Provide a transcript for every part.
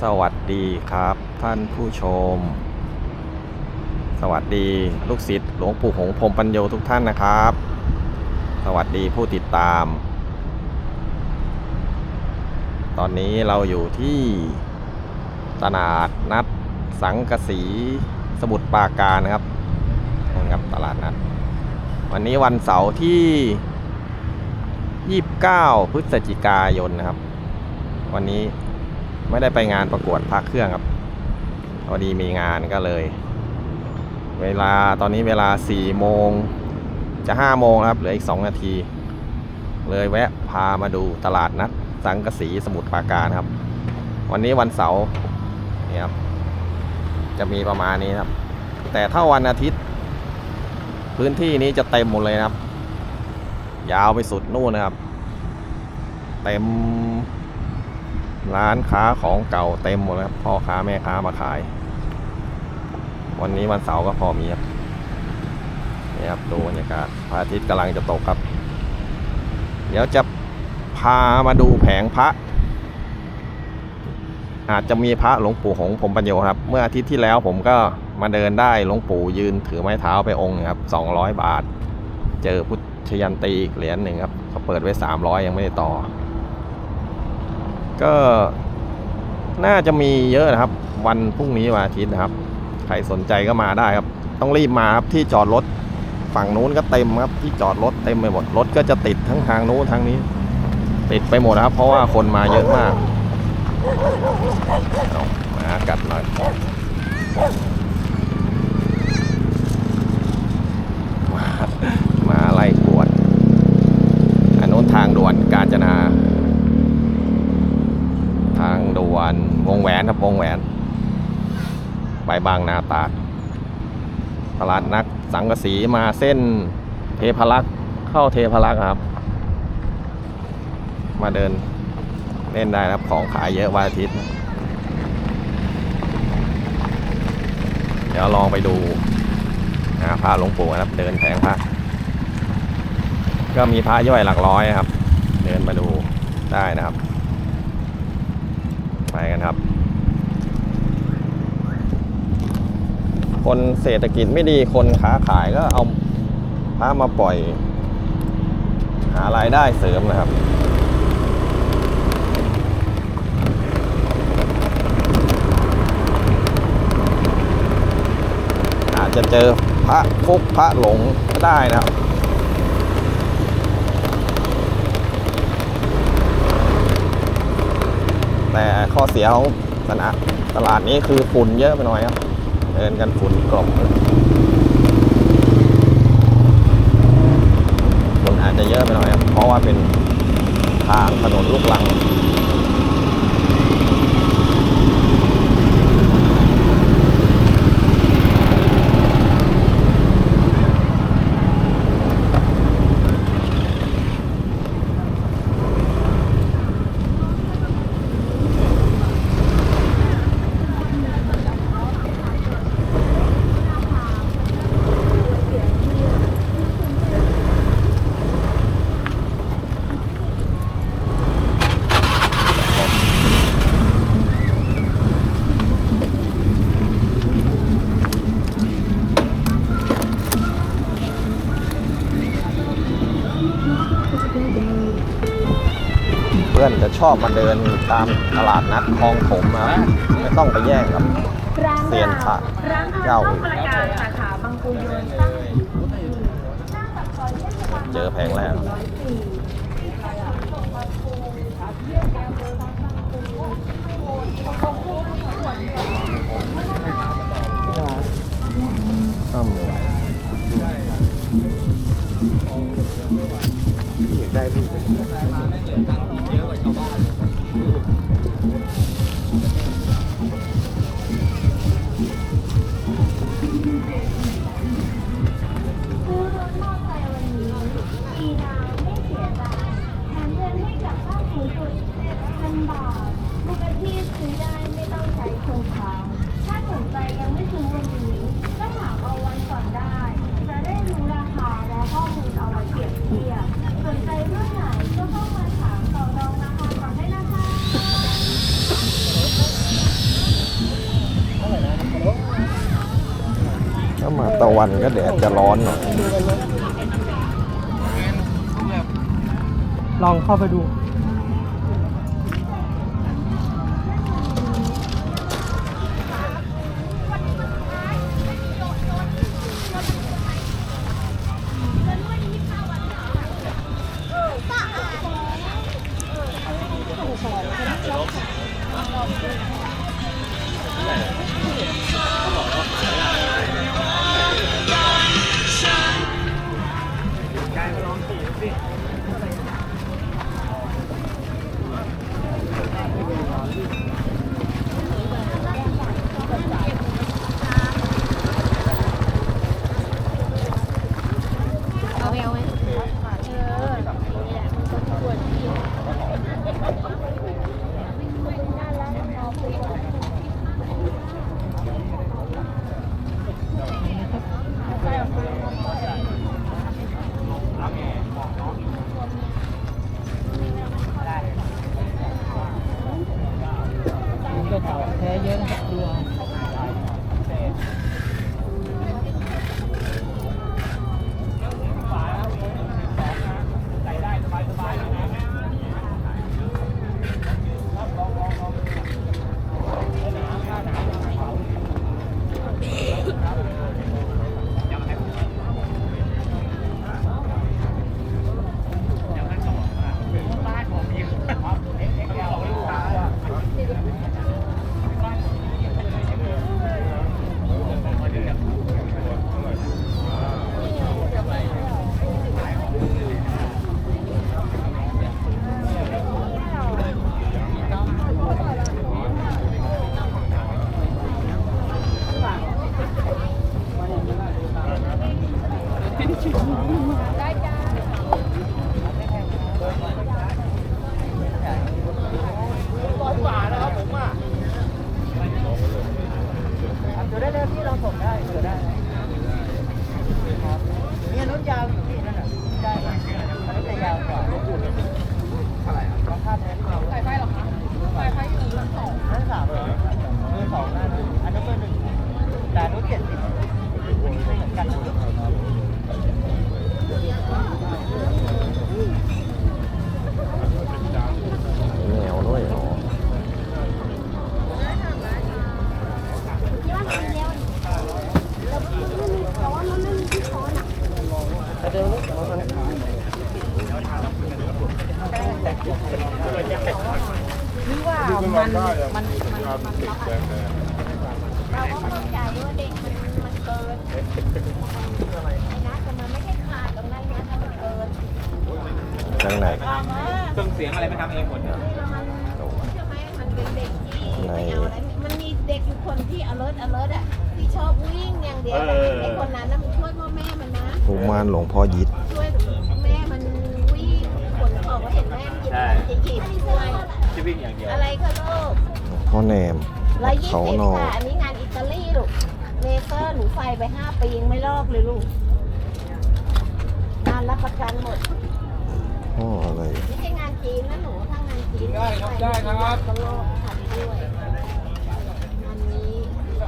สวัสดีครับท่านผู้ชม สวัสดีลูกศิษย์หลวงปู่หงพรมปัญโยทุกท่านนะครับ สวัสดีผู้ติดตาม ตอนนี้เราอยู่ที่ตลาดนัดสังกะสีสมุทรปราการนะครับนี่ครับตลาดนัด วันนี้วันเสาร์ที่ 29 พฤศจิกายนนะครับ วันนี้ ไม่ได้ไปงานประกวดพระเครื่องครับพอดีมีงานก็เลย เวลาตอนนี้เวลา4โมงจะ5โมงครับเหลืออีก 2 นาที เลยแวะพามาดูตลาดนัดสังกะสีสมุทรปราการครับ วันนี้วันเสาร์นี่ครับจะมีประมาณนี้ครับ แต่ถ้าวันอาทิตย์ พื้นที่นี้จะเต็มหมดเลยนะครับ ยาวไปสุดนู่นนะครับ เต็ม ร้านค้าของเก่าเต็มหมดแล้วครับ พ่อค้าแม่ค้ามาขาย วันนี้วันเสาร์ก็พอมีครับนี่ครับดูบรรยากาศพระอาทิตย์กำลังจะตกครับ เดี๋ยวจะพามาดูแผงพระ อาจจะมีพระหลวงปู่หงผมปัญโยครับ เมื่ออาทิตย์ที่แล้วผมก็มาเดินได้หลวงปู่ยืนถือไม้เท้าไปองค์นึ่งครับ200บาท เจอพุทธยันตีอีกเหรียญหนึ่งครับเขาเปิดไว้300ยังไม่ได้ต่อ ก็น่าจะมีเยอะนะครับ วันพรุ่งนี้วันอาทิตย์นะครับ ใครสนใจก็มาได้ครับ ต้องรีบมาครับที่จอดรถฝั่งนู้นก็เต็มครับ ที่จอดรถเต็มไปหมดรถก็จะติดทั้งทางนู้นทางนี้ ติดไปหมดนะครับ เพราะว่าคนมาเยอะมากเอาหมากัดหน่อยหมาหมาไล่กวดอันนู้นทางด่วนกาญจนา ทางด่วนวงแหวนครับวงแหวน ไป บางนาตาด ตลาดนักสังกะสีมาเส้นเทพรักษ์เข้าเทพรักษ์ครับ มาเดินเล่นได้นะครับของขายเยอะวันอาทิตย์ เดี๋ยวลองไปดูหาพระหลวงปู่นะครับ เดินแผงพระก็มีพระย่อยหลักร้อยครับ เดินมาดูได้นะครับ ไปกันครับ คนเศรษฐกิจไม่ดีคนค้าขายก็เอาพระมาปล่อย หารายได้เสริมนะครับอาจจะเจอพระฟุกพระหลงก็ได้นะครับแต่ข้อเสียของตลาดตลาดนี้คือฝุ่นเยอะไปหน่อยครับ เดินกันฝุ่นกลบเลยฝุ่นอาจจะเยอะไปหน่อยครับ เพราะว่าเป็นทางถนนลูกลัง เพื่อนจะชอบมาเดินตามตลาดนัดคลองถมนะครับไม่ต้องไปแย่งกับเซียนพระเจ้าข้าวต้มประการสาขาบางปูโยนตั้งอยู่น้าปากซอยเจอแผงแรกร้อยสี่ข้ามเลยได้พี่ Come on. ตะวันก็แดดจะร้อนหน่อยดูกันไหมลองเข้าไปดูเอ มีกระเป๋าแท้เยอะนะครับดูเอา เดี๋ยวได้เลยพี่เราส่งได้เดี๋ยวได้ครับเนี่ยรถยาวอยู่พี่นั่นน่ะได้ไหมอันนี้จะยาวกว่าอะไรอะราคาแพงกว่า ไฟไฟหรอคะไฟไฟอยู่ชั้นสอง นั่นสามเหรอมือสองนั่นอันนี้เบอร์หนึ่งแต่รถเจ็ดสิบไม่เหมือนกันนะ แนวด้วยอ๋อ แต่เดินรถของมัน หรือว่ามันมันมันมันรับอะเราก็เข้าใจว่าเด็กมันมันเกินไอ้นะแต่มันไม่ใช่ขาดตรงนั้นนะถ้ามันเกินจังไหนลองนะเครื่องเสียงอะไรไม่ทำเองหมดเนี่ยมันใช่ไหมมันเป็นเด็กที่ไม่เอาอะไรมันมีเด็กอยู่คนที่ alert alert อะที่ชอบวิ่งอย่างเดียวแต่ไอ้คนนั้นน่ะมันช่วยพ่อแม่มันนะ กุมารหลวงพ่อยิดช่วยแม่มันวิ่งคนบอกว่าเห็นแม่มันหยิบจะหยิบช่วยจะวิ่งอย่างเดียวอะไรก็ลูกหลวงพ่อแนมร้อยยี่เขาสิบนอค่ะอันนี้งานอิตาลีลูกเลเซอร์หนูไฟไปห้าปียังไม่ลอกเลยลูกงานรับประกันหมดพ่ออะไรไม่ใช่งานจีนนะหนูถ้างานจีนได้ครับได้ครับก็ลอกทำด้วยอันนี้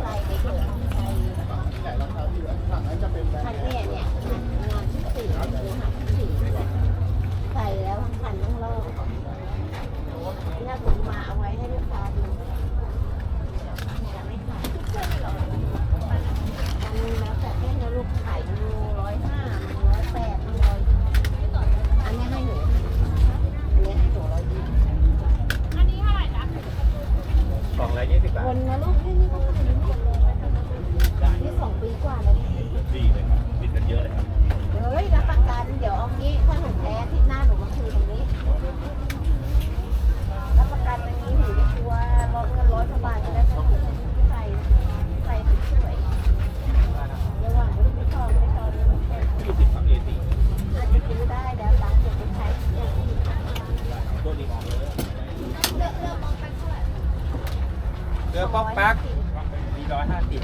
ใส่ไปเถอะ ใส่คันเนี่ยเนี่ยงานที่สี่หรือหาที่สี่ใส่แล้วทั้งคันต้องลอกถ้าผมมาเอาไว้ให้ลูกค้าดูจะไม่ขายอันนี้แล้วแต่เส้นนะลูกขายดูร้อยห้าร้อยแปดร้อยอันนี้ให้หนูอันนี้ให้หนูร้อยยี่สองร้อยยี่สิบบาทคนนะลูกนี่นี่ก็คนนี้นี่สองปีกว่าแล้วเนี่ย ดีเลยครับติดกันเยอะเลยครับ เฮ้ยรับประกันเดี๋ยวเอางี้ถ้าหนูแพ้อาที่หน้าหนูมาคืนตรงนี้รับประกันตรงนี้หนูจะกลัวรถเงินร้อยกว่าบาทจะได้ไม่ใส่ใส่สวยๆระหว่างที่ไม่ชอบไม่ชอบไม่ชอบ ยี่สิบครับเอสี่ อาจจะซื้อได้แล้วตังค์เก็บไปใช้อย่างอื่น ตัวนี้ออกเลย เลือกเลือกมองไปเท่าไหร่ เรือป๊อกแป๊กสี่ร้อยห้าสิบ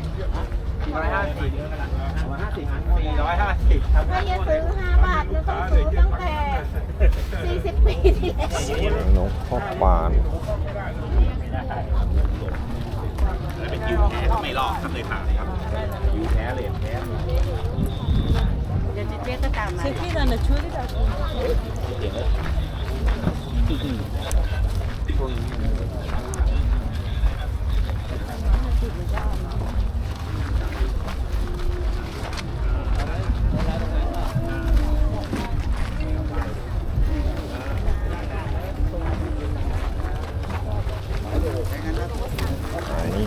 สี่ร้อยห้าสิบสี่ร้อยห้าสิบครับ ถ้าจะซื้อห้าบาทจะต้องซื้อตั้งแต่สี่สิบปีที่แล้ว นกพ่อปาน แล้วเป็นคิวแค่ไม่ลอกครับเลยผ่านเลยครับ อยู่แท้เลยแท้ เดี๋ยวเจ๊ก็ตามมา Sevgili de çölü de อันนี้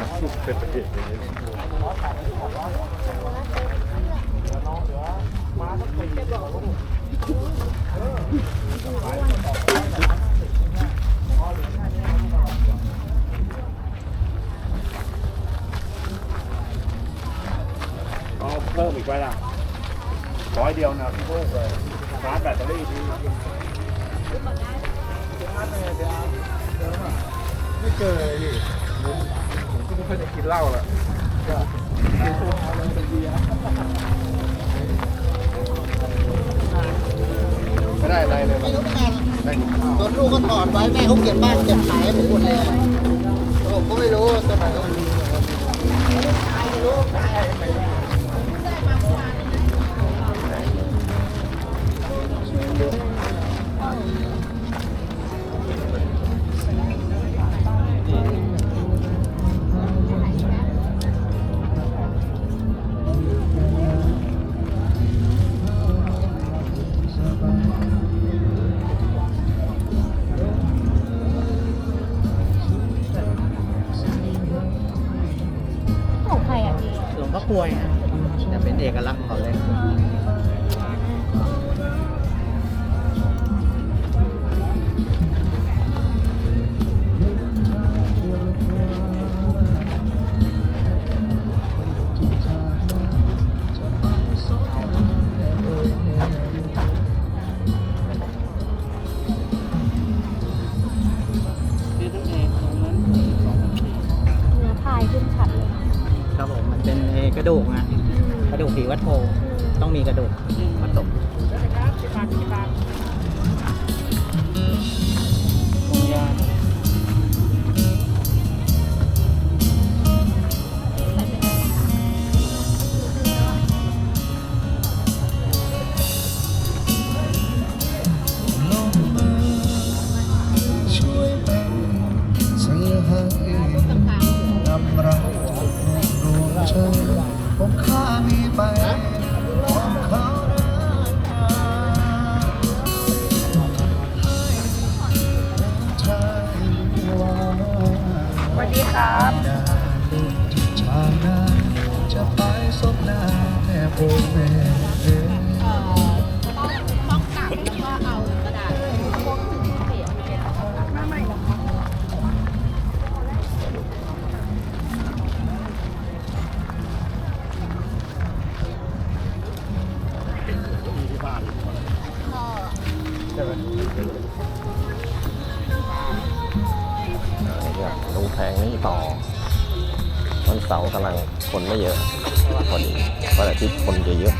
เอาเพิ่มอีกไว้ละร้อย เดียวนะพี่เพิ่มเลยชาร์จแบตเตอรี่ทีไม่เจอเลยพี่ผมก็ไม่ค่อยได้กินเหล้าละไม่ได้อะไรเลยไม่รู้เป็นไงตัวลูกก็ถอดไว้แม่เขาเก็บบ้านเก็บขายให้ผมหมดเลยผมก็ไม่รู้ตัวไหน ป่วยนะจะเป็นเอกลักษณ์ของเขาเลย คนไม่เยอะพอดีวันอาทิตย์คนจะเยอะ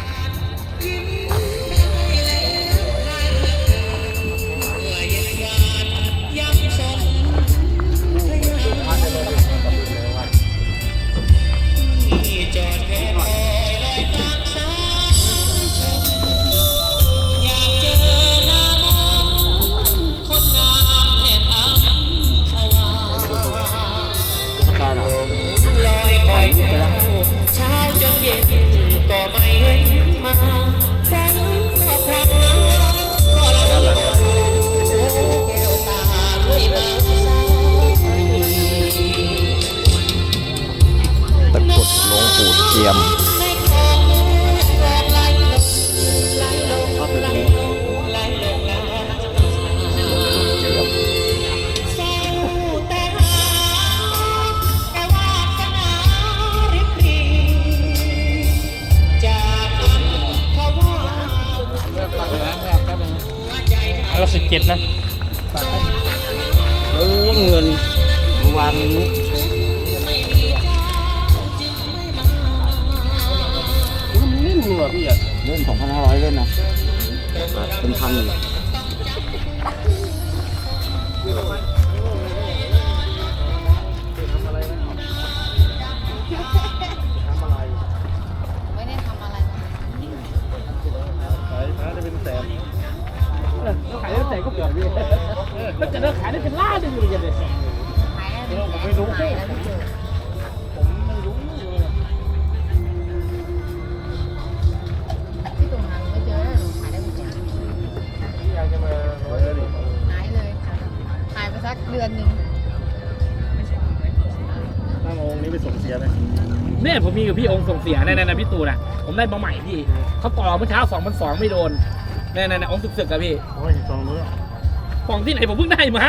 พี่อะเล่นสองพันห้าร้อยเล่นนะเป็นพันอยู่ไม่ได้ทำอะไรขายพระเป็นแสนขายได้แสนก็เปลี่ยนพี่แล้วจะเลิกขายได้เป็นล้านได้ยู่ยขาได้เป็นแสนขายได้ เดือนหนึ่งตั้งองค์นี้ไปส่งเสียไหมเนี่ยผมมีกับพี่องค์ส่งเสียแน่ๆนะพี่ตูนอะผมได้มาใหม่พี่เขาต่อเมื่อเช้าสองพันสองไม่โดนแน่ๆนะองค์สึกๆกับพี่โอ้ยสองมื้อฟองที่ไหนผมเพิ่งได้มา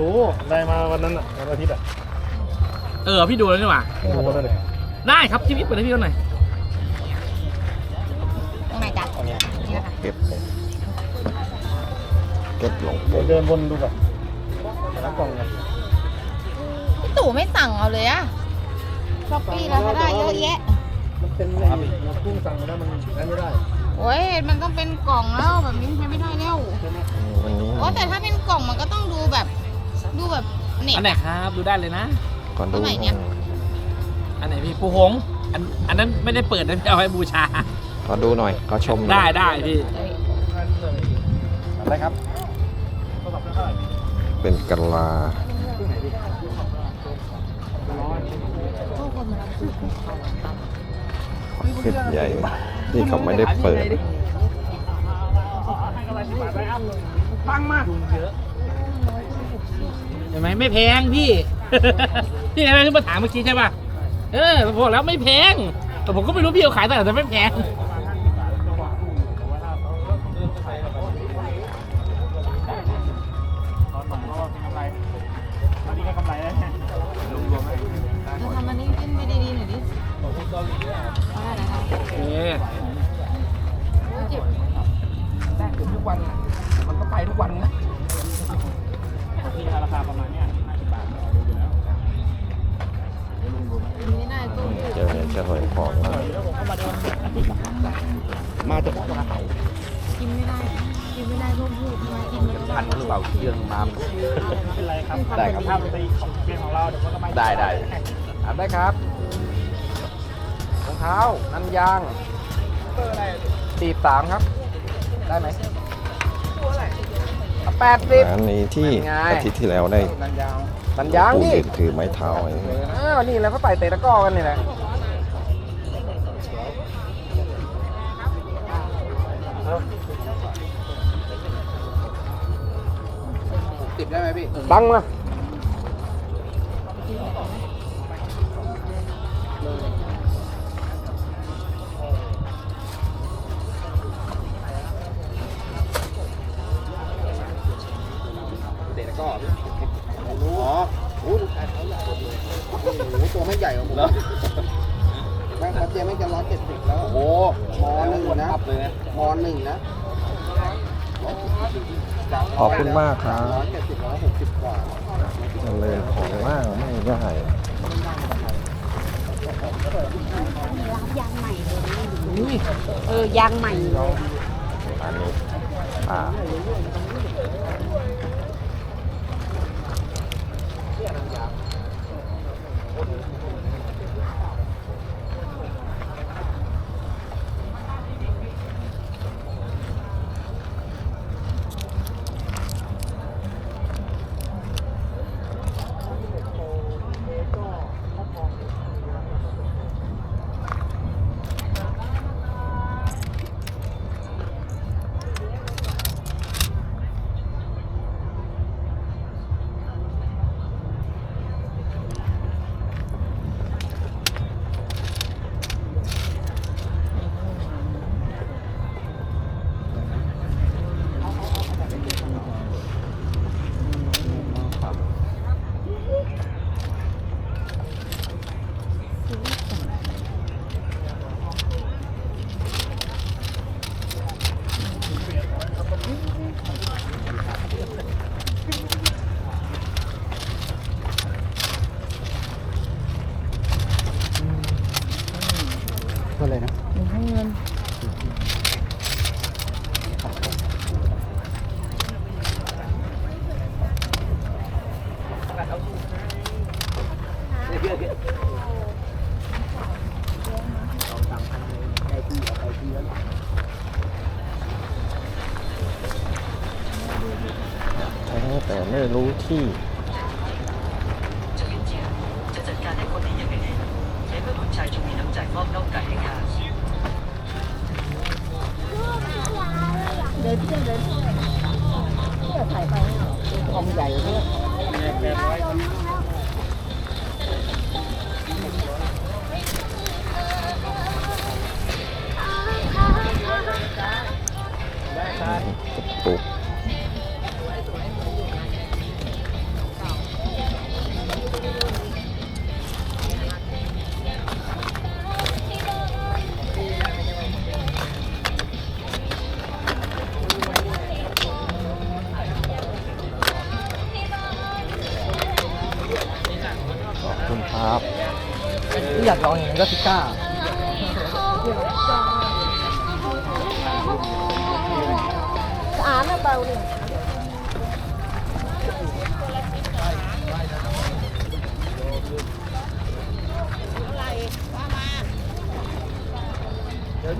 รู้ได้มาวันนั้นอะวันอาทิตย์อะเออพี่ดูแล้วนี่หว่ารู้แล้วเลยได้ครับชีวิตเปิดให้พี่เขาหน่อยตรงไหนจ๊ะนี่นะคะเก็บเก็บหลงเดี๋ยวเดินวนดูก่อน รับกล่องกันพี่ตู่ไม่สั่งเอาเลยอะช้อปปี้แล้วก็ได้เยอะแยะ มันเป็นไอ้เรากุ้งสั่งมาแล้วมันได้ไม่ได้โอ้ยมันต้องเป็นกล่องแล้วแบบนี้ใช้ไม่ได้แล้ววันนี้โอ้แต่ถ้าเป็นกล่องมันก็ต้องดูแบบ ดูแบบเน็ตอันไหนครับดูได้เลยนะก่อนดูตรงไหนเนี่ยอันไหนพี่ปูหงอันอันนั้นไม่ได้เปิดนะจะเอาไว้บูชาขอดูหน่อยขอชมหน่ได้อยได้พี่อะไรครับเป็นกะลาเพชรใหญ่ ที่เขาไม่ได้เปิดเห็นไหมไม่แพงพี่พี่อะไรที่มาถามเมื่อกี้ใช่ป่ะ เออผมบอกแล้วไม่แพง แต่ผมก็ไม่รู้พี่เอาขายแต่ไหนแต่ไม่แพง มันก็ไปทุกวันนะไม่ได้ตู้เจอเนี่ยจะถอยของมามาจากว่ากินไม่ได้ กินไม่ได้พวกพูดมากินไม่ได้พันหรือเปล่าเครื่องน้เป็นไรครับำได้ครับถ้าเป็นของเพียงของเราเดี๋ยวมันก็ไม่ได้ได้อัดได้ครับรองเท้านันยางตีบสามครับ ได้ไหม แปดสิบร้านนี้ที่เป็นไงอาทิตย์ที่แล้วได้นันยางนันยางผู้นี่เด่นถือไม้เท้าไว้อ้าวนี่แหละเขาใส่เตะตะกร้อกันนี่แหละติดได้ไหมพี่บังมา กร้อพี่อ๋อโอ้โหโอ้โหตัวไม่ใหญ่กว่าผมแล้วแม่งเจไม่จะร้อยเจ็ดสิบแล้ว โอ้โหมอหนึ่งนะมอหนึ่งนะขอบคุณมากครับร้อยเจ็ดสิบร้อยหกสิบกว่าเจริญของว่างไม่ได้เออยางใหม่เลยอันนี้อ่าแท้แต่ไม่รู้ con đâu chạy nhà đến. Chưa đến chưa phải phải không dày thế อ่านนะเบาเนี่ยเดี๋ย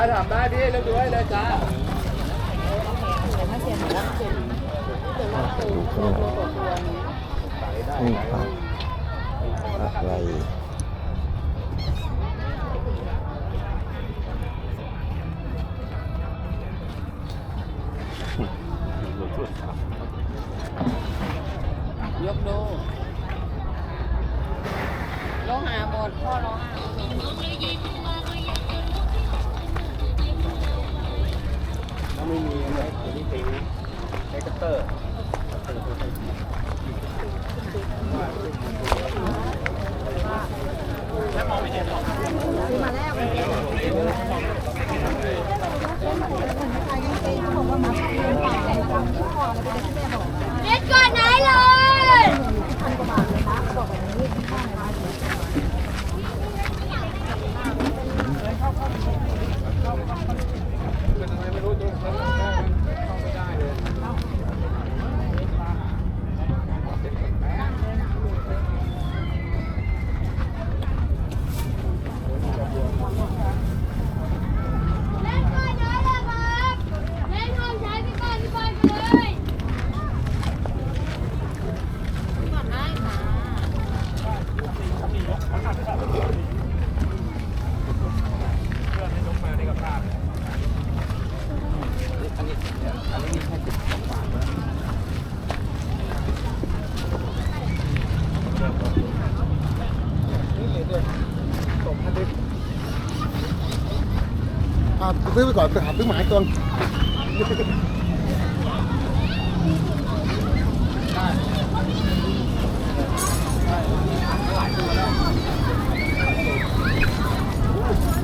ได้ถามได้พี่เลือกด้วยเลยจ้าดูข้างในนี่ครับอะไร ยกดูร้องหาหมดพ่อร้องหา ถ้าไม่มีอะไรเดี๋ยวนี้ตีในคัตเตอร์ เล็ดก่อนไหนเลย เล่นก่อนนะเลยครับเล่นห้องใช้พี่บอลพี่บอลไปเลย ก่อนได้ค่ะ อ่าซื้อไปก่อนไปหาซื้อหมายตัว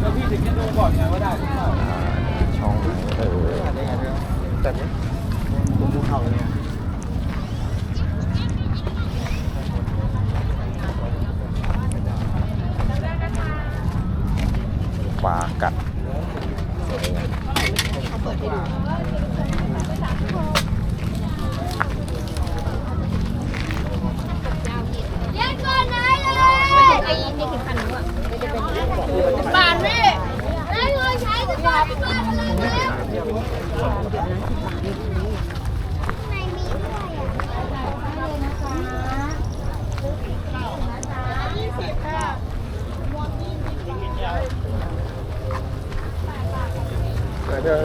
แล้วพี่ถึงจะดูก่อนไงว่าได้หรือเปล่า ช่องไหนเออ ได้ไงเนี่ยแต่เนี้ยผมดูเข่าเนี่ย ขวากัด เล่นก่อนไหนเลยไอ้ นี่คือคันนู้นอะบานนี่เล่นห้องใช้พี่บอลพี่บอลไปเลยแต่เดี๋ยว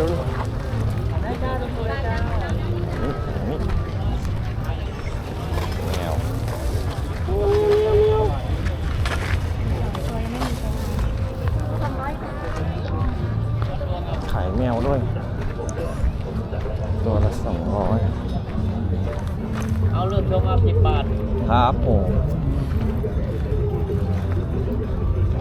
ด้วย ตัวละสองร้อยเอาเริ่มชมมาสิบบาท ครับผม